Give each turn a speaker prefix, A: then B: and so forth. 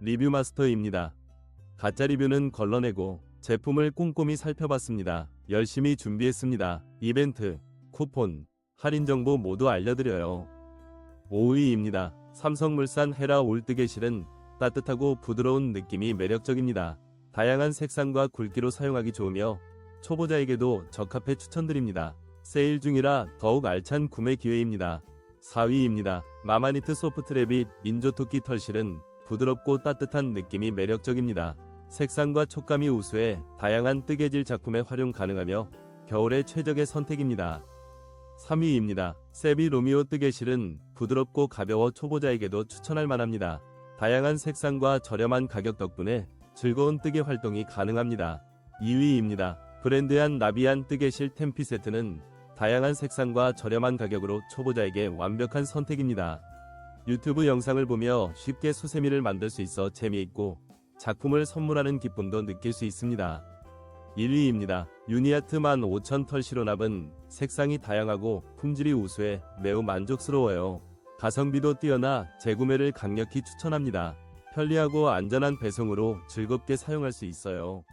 A: 리뷰 마스터입니다. 가짜 리뷰는 걸러내고 제품을 꼼꼼히 살펴봤습니다. 열심히 준비했습니다. 이벤트, 쿠폰, 할인 정보 모두 알려드려요. 5위입니다. 삼성물산 헤라 올뜨개실은 따뜻하고 부드러운 느낌이 매력적입니다. 다양한 색상과 굵기로 사용하기 좋으며 초보자에게도 적합해 추천드립니다. 세일 중이라 더욱 알찬 구매 기회입니다. 4위입니다. 마마니트 소프트랩이 민조토끼 털실은 부드럽고 따뜻한 느낌이 매력적입니다. 색상과 촉감이 우수해 다양한 뜨개질 작품에 활용 가능하며 겨울에 최적의 선택입니다. 3위입니다. 세비 로미오 뜨개실은 부드럽고 가벼워 초보자에게도 추천할 만합니다. 다양한 색상과 저렴한 가격 덕분에 즐거운 뜨개 활동이 가능합니다. 2위입니다. 브랜드한 나비안 뜨개실 템피 세트는 다양한 색상과 저렴한 가격으로 초보자에게 완벽한 선택입니다. 유튜브 영상을 보며 쉽게 수세미를 만들 수 있어 재미있고 작품을 선물하는 기쁨도 느낄 수 있습니다. 1위입니다. 유니아트 15,000 털시로납은 색상이 다양하고 품질이 우수해 매우 만족스러워요. 가성비도 뛰어나 재구매를 강력히 추천합니다. 편리하고 안전한 배송으로 즐겁게 사용할 수 있어요.